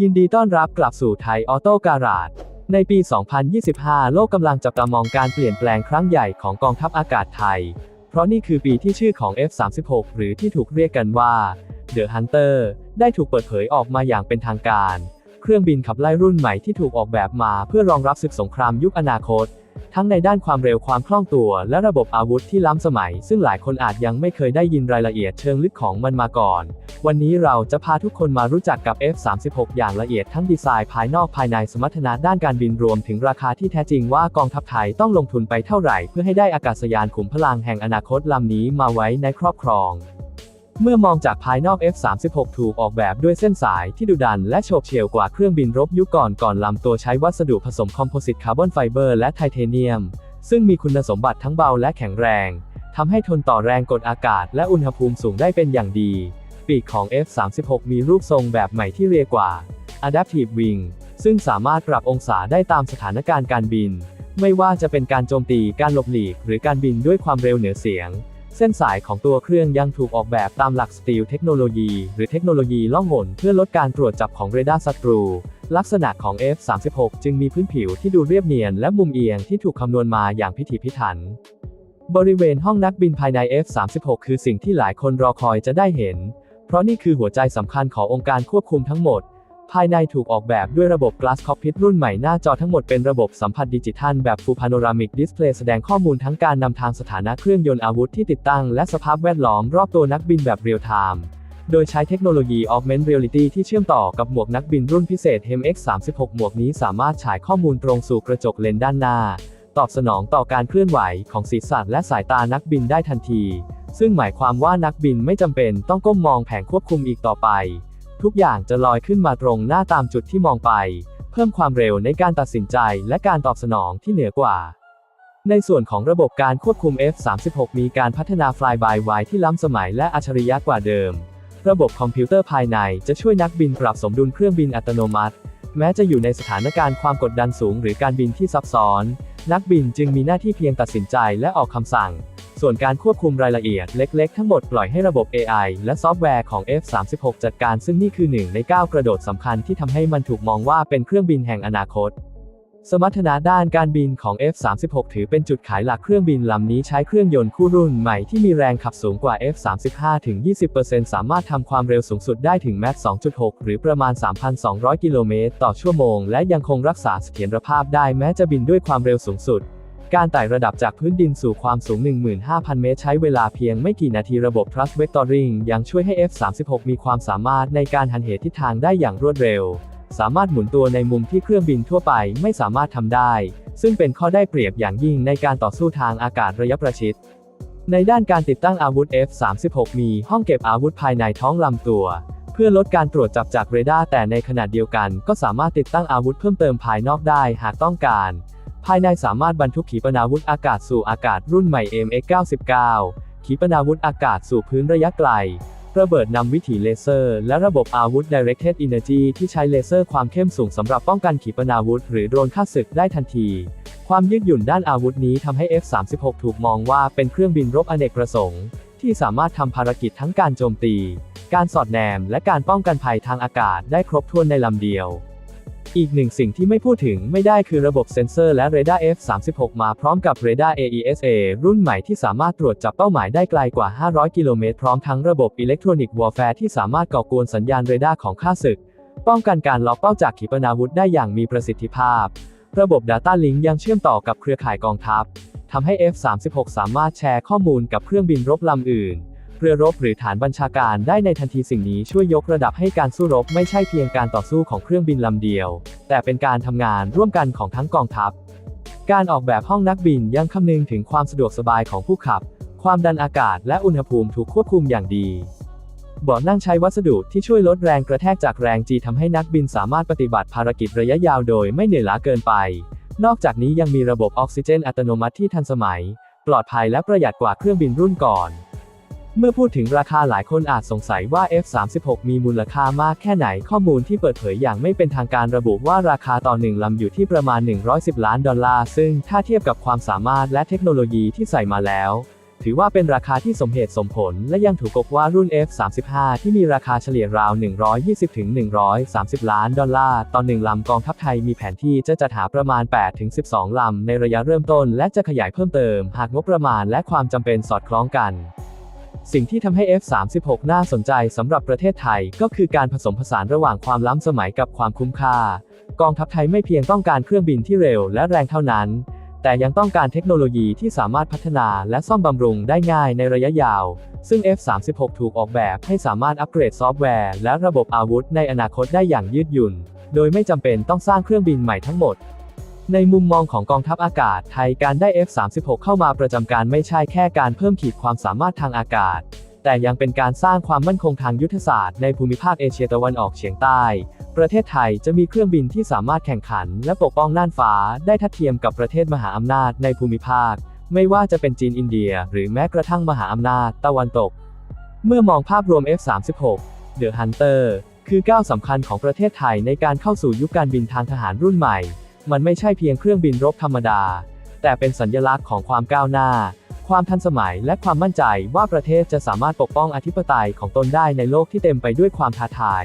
ยินดีต้อนรับกลับสู่ไทยออโต้การาดในปี 2025 โลกกำลังจับตามองการเปลี่ยนแปลงครั้งใหญ่ของกองทัพอากาศไทย เพราะนี่คือปีที่ชื่อของ F-36 หรือที่ถูกเรียกกันว่า The Hunter ได้ถูกเปิดเผยออกมาอย่างเป็นทางการ เครื่องบินขับไล่รุ่นใหม่ที่ถูกออกแบบมาเพื่อรองรับศึกสงครามยุคอนาคต ทั้งในด้านความเร็วความคล่องตัว และระบบอาวุธที่ล้ำสมัย ซึ่งหลายคนอาจยังไม่เคยได้ยินรายละเอียดเชิงลึกของมันมาก่อน วันนี้เราจะพาทุกคนมารู้จักกับ F36 อย่างละเอียดทั้งดีไซน์ภายนอกภายในสมรรถนะด้านการบินรวมถึงราคาที่แท้จริงว่ากองทัพไทยต้องลงทุนไปเท่าไหร่ เพื่อให้ได้อากาศยานขุมพลังแห่งอนาคตลำนี้มาไว้ในครอบครอง เมื่อมองจากภายนอก F36 ถูกออกแบบด้วยเส้นสายที่ดุดันและโฉบเฉี่ยวกว่าเครื่องบินรบยุคก่อนก่อนลำตัวใช้วัสดุผสมคอมโพสิตคาร์บอนไฟเบอร์และไทเทเนียม ซึ่งมีคุณสมบัติทั้งเบาและแข็งแรงทำให้ทนต่อแรงกดอากาศและอุณหภูมิสูงได้เป็นอย่างดี ปีกของ F36 มีรูปทรงแบบใหม่ที่เรียกว่า Adaptive Wing ซึ่งสามารถปรับองศาได้ตามสถานการณ์การบิน ไม่ว่าจะเป็นการโจมตีการหลบหลีก หรือการบินด้วยความเร็วเหนือเสียง เส้นสายของตัวเครื่องยังถูกออกแบบตามหลักสตีลเทคโนโลยี หรือเทคโนโลยีล่องหนเพื่อลดการตรวจจับของเรดาร์ศัตรู ลักษณะของ F36 จึงมีพื้นผิวที่ดูเรียบเนียนและมุมเอียงที่ถูกคำนวณมาอย่างพิถีพิถัน บริเวณห้องนักบินภายใน F36 คือสิ่งที่หลายคนรอคอยจะได้เห็น เพราะนี่คือหัวใจสำคัญขององค์การควบคุมทั้งหมด ภายในถูกออกแบบด้วยระบบ Glass Cockpit รุ่นใหม่หน้าจอทั้งหมดเป็นระบบสัมผัสดิจิทัลแบบ Full Panoramic Display แสดงข้อมูลทั้งการนำทางสถานะเครื่องยนต์อาวุธที่ติดตั้งและสภาพแวดล้อมรอบตัวนักบินแบบเรียลไทม์โดยใช้เทคโนโลยี Augmented Reality ที่เชื่อมต่อกับหมวกนักบินรุ่นพิเศษ HEMX36 หมวกนี้สามารถฉายข้อมูลตรงสู่กระจกเลนด้านหน้า ตอบสนองต่อการเคลื่อนไหวของศีรษะและสายตานักบินได้ทันที ซึ่งหมายความว่านักบินไม่จำเป็นต้องก้มมองแผงควบคุมอีกต่อไป ทุกอย่างจะลอยขึ้นมาตรงหน้าตามจุดที่มองไป เพิ่มความเร็วในการตัดสินใจและการตอบสนองที่เหนือกว่า ในส่วนของระบบการควบคุม F36 มีการพัฒนา Fly by Wire ที่ล้ำสมัยและอัจฉริยะกว่าเดิม ระบบคอมพิวเตอร์ภายในจะช่วยนักบินปรับสมดุลเครื่องบินอัตโนมัติ แม้จะอยู่ในสถานการณ์ความกดดันสูงหรือการบินที่ซับซ้อน นักบินจึงมีหน้าที่เพียงตัดสินใจและออกคำสั่ง ส่วนการควบคุมรายละเอียดเล็กๆ ทั้งหมดปล่อยให้ระบบ AI และซอฟต์แวร์ของ F36 จัดการซึ่งนี่คือหนึ่งในก้ากระโดดสำคัญที่ทำให้มันถูกมองว่าเป็นเครื่องบินแห่งอนาคต สมรรถนะด้านการบินของ F36 ถือเป็นจุดขายหลักเครื่องบินลำนี้ใช้เครื่องยนต์คู่รุ่นใหม่ที่มีแรงขับสูงกว่า F35 ถึง 20%สามารถทำความเร็วสูงสุดได้ถึงแมค2.6 หรือประมาณ 3,200 กิโลเมตรต่อชั่วโมง และยังคงรักษาเสถียรภาพได้แม้จะบินด้วยความเร็วสูงสุด การไต่ระดับจากพื้นดินสู่ความสูง 15,000 เมตรใช้เวลาเพียงไม่กี่นาทีระบบ Thrust Vectoring ยังช่วยให้ F36 มีความสามารถในการหันเหทิศทางได้อย่างรวดเร็ว สามารถหมุนตัวในมุมที่เครื่องบินทั่วไปไม่สามารถทำได้ ซึ่งเป็นข้อได้เปรียบอย่างยิ่งในการต่อสู้ทางอากาศระยะประชิด ในด้านการติดตั้งอาวุธ F36 มีห้องเก็บอาวุธภายในท้องลำตัว เพื่อลดการตรวจจับจากเรดาร์แต่ในขณะเดียวกัน ก็สามารถติดตั้งอาวุธเพิ่มเติมภายนอกได้หากต้องการ ภายในสามารถบรรทุกขีปนาวุธอากาศสู่อากาศรุ่นใหม่ MX99 ขีปนาวุธอากาศสู่พื้นระยะไกล ระเบิดนำวิถีเลเซอร์ และระบบอาวุธ Directed Energy ที่ใช้เลเซอร์ความเข้มสูงสำหรับป้องกันขีปนาวุธหรือโดรนฆ่าศึกได้ทันที ความยืดหยุ่นด้านอาวุธนี้ทำให้ F36 ถูกมองว่าเป็นเครื่องบินรบอเนกประสงค์ ที่สามารถทำภารกิจทั้งการโจมตี การสอดแนม และการป้องกันภัยทางอากาศได้ครบถ้วนในลำเดียว อีกหนึ่งสิ่งที่ไม่พูดถึงไม่ได้คือระบบเซ็นเซอร์และเรดาร์ F36 มาพร้อมกับเรดาร์ AESA รุ่นใหม่ที่สามารถตรวจจับเป้าหมายได้ไกลกว่า 500 กิโลเมตรพร้อมทั้งระบบอิเล็กทรอนิกส์วอร์แฟร์ที่สามารถก่อกวนสัญญาณเรดาร์ของข้าศึก ป้องกันการล็อกเป้าจากขีปนาวุธได้อย่างมีประสิทธิภาพ ระบบ Data Link ยังเชื่อมต่อกับเครือข่ายกองทัพทำให้ F36 สามารถแชร์ข้อมูลกับเครื่องบินรบลำอื่น เรือรบหรือฐานบัญชาการได้ในทันทีสิ่งนี้ช่วยยกระดับให้การสู้รบไม่ใช่เพียงการต่อสู้ของเครื่องบินลำเดียว แต่เป็นการทำงานร่วมกันของทั้งกองทัพ การออกแบบห้องนักบินยังคำนึงถึงความสะดวกสบายของผู้ขับ ความดันอากาศและอุณหภูมิถูกควบคุมอย่างดีเบาะนั่งใช้วัสดุที่ช่วยลดแรงกระแทกจากแรง G ทำให้นักบินสามารถปฏิบัติภารกิจระยะยาวโดยไม่เหนื่อยล้าเกินไป นอกจากนี้ยังมีระบบออกซิเจนอัตโนมัติที่ทันสมัย ปลอดภัยและประหยัดกว่าเครื่องบินรุ่นก่อน เมื่อพูดถึงราคาหลายคนอาจสงสัยว่า F36 มีมูลค่ามากแค่ไหนข้อมูลที่เปิดเผยอย่างไม่เป็นทางการระบุว่าราคาต่อหนึ่งลำอยู่ที่ประมาณ 110 ล้านดอลลาร์ ซึ่งถ้าเทียบกับความสามารถและเทคโนโลยีที่ใส่มาแล้ว ถือว่าเป็นราคาที่สมเหตุสมผล และยังถูกกว่ารุ่น F35 ที่มีราคาเฉลี่ยราว 120-130 ล้านดอลลาร์ต่อหนึ่งลำกองทัพไทยมีแผนที่จะจัดหาประมาณ 8-12 ลำในระยะเริ่มต้น และจะขยายเพิ่มเติม หากงบประมาณและความจำเป็นสอดคล้องกัน สิ่งที่ทำให้ F36 น่าสนใจสำหรับประเทศไทย ก็คือการผสมผสานระหว่างความล้ำสมัยกับความคุ้มค่า กองทัพไทยไม่เพียงต้องการเครื่องบินที่เร็วและแรงเท่านั้น แต่ยังต้องการเทคโนโลยีที่สามารถพัฒนาและซ่อมบำรุงได้ง่ายในระยะยาว ซึ่ง F36 ถูกออกแบบให้สามารถอัปเกรดซอฟต์แวร์และระบบอาวุธในอนาคตได้อย่างยืดหยุ่น โดยไม่จำเป็นต้องสร้างเครื่องบินใหม่ทั้งหมด ในมุมมองของกองทัพอากาศไทยการได้ F36 เข้ามาประจำการไม่ใช่แค่การเพิ่มขีดความสามารถทางอากาศ แต่ยังเป็นการสร้างความมั่นคงทางยุทธศาสตร์ในภูมิภาคเอเชียตะวันออกเฉียงใต้ ประเทศไทยจะมีเครื่องบินที่สามารถแข่งขัน และปกป้องน่านฟ้าได้ทัดเทียมกับประเทศมหาอำนาจในภูมิภาค ไม่ว่าจะเป็นจีนอินเดีย หรือแม้กระทั่งมหาอำนาจตะวันตก เมื่อมองภาพรวม F36 The Hunter คือก้าวสำคัญของประเทศไทยในการเข้าสู่ยุคการบินทางทหารรุ่นใหม่ มันไม่ใช่เพียงเครื่องบินรบธรรมดา แต่เป็นสัญลักษณ์ของความก้าวหน้า ความทันสมัยและความมั่นใจว่าประเทศจะสามารถปกป้องอธิปไตยของตนได้ในโลกที่เต็มไปด้วยความท้าทาย